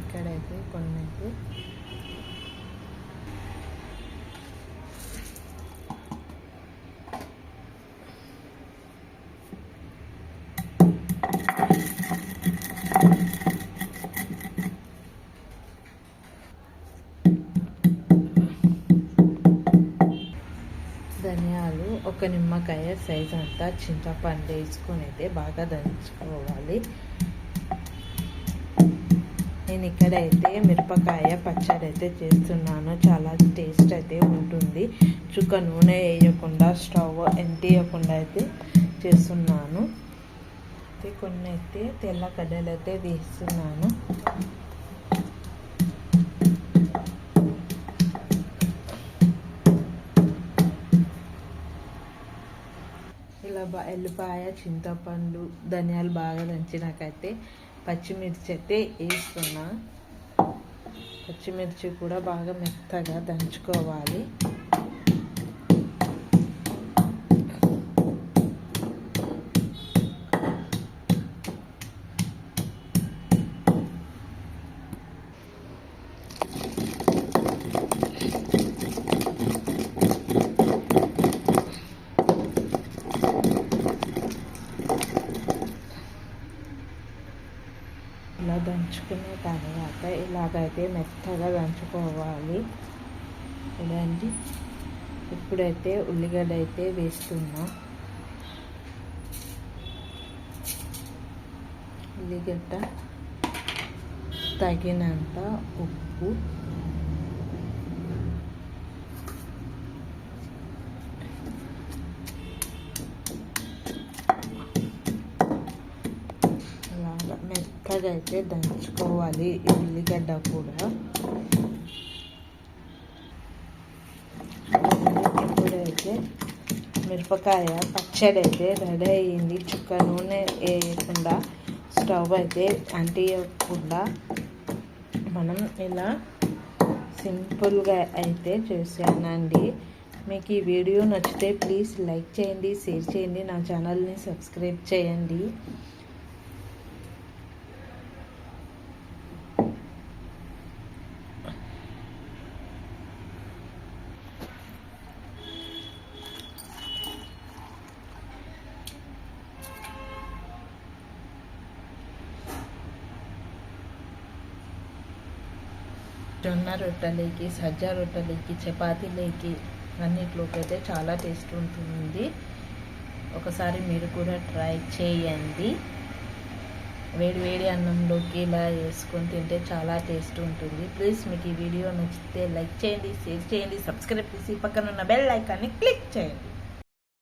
ఇక్కడైతే కొన్ని అయితే ధనియాలు ఒక నిమ్మకాయ సైజ్ అంతా చింతపండు వేసుకొని అయితే బాగా దంచుకోవాలి. నేను ఇక్కడైతే మిరపకాయ పచ్చడి అయితే చేస్తున్నాను. చాలా టేస్ట్ అయితే ఉంటుంది. చుక్క నూనె వేయకుండా స్టవ్ ఎంటియకుండా అయితే చేస్తున్నాను. అయితే కొన్ని అయితే తెల్ల కడ్డలు అయితే వేస్తున్నాను. ఇలా ఎల్లిపాయ చింతపండు ధనియాలు బాగా దంచినాకైతే పచ్చిమిర్చి అయితే వేస్తున్నా పచ్చిమిర్చి కూడా బాగా మెత్తగా దంచుకోవాలి. ఇలా దంచుకున్న తర్వాత ఇలాగైతే మెత్తగా దంచుకోవాలి. ఇలాంటి ఇప్పుడైతే ఉల్లిగడ్డ అయితే వేస్తున్నా. ఉల్లిగడ్డ తగినంత ఉప్పు. అలాగా మెత్తగా అయితే దంచుకోవాలి ఈ ఉల్లిగడ్డ కూడా. ఇప్పుడైతే మిరపకాయ పచ్చడి అయితే రెడీ అయ్యింది. చుక్క నూనె వేయకుండా స్టవ్ అయితే అంటియకుండా మనం ఇలా సింపుల్గా అయితే చేశానండి. మీకు ఈ వీడియో నచ్చితే ప్లీజ్ లైక్ చేయండి షేర్ చేయండి నా ఛానల్ని సబ్స్క్రైబ్ చేయండి. జొన్న రొట్టెలకి సజ్జ రొట్టెలకి చపాతీలకి అన్నిట్లోకి అయితే చాలా టేస్ట్ ఉంటుంది ఒకసారి మీరు కూడా ట్రై చేయండి. వేడి వేడి అన్నంలోకి ఇలా వేసుకొని తింటే చాలా టేస్ట్ ఉంటుంది. ప్లీజ్ మీకు ఈ వీడియో నచ్చితే లైక్ చేయండి షేర్ చేయండి సబ్స్క్రైబ్ చేసి పక్కన ఉన్న బెల్ ఐకాన్ని క్లిక్ చేయండి.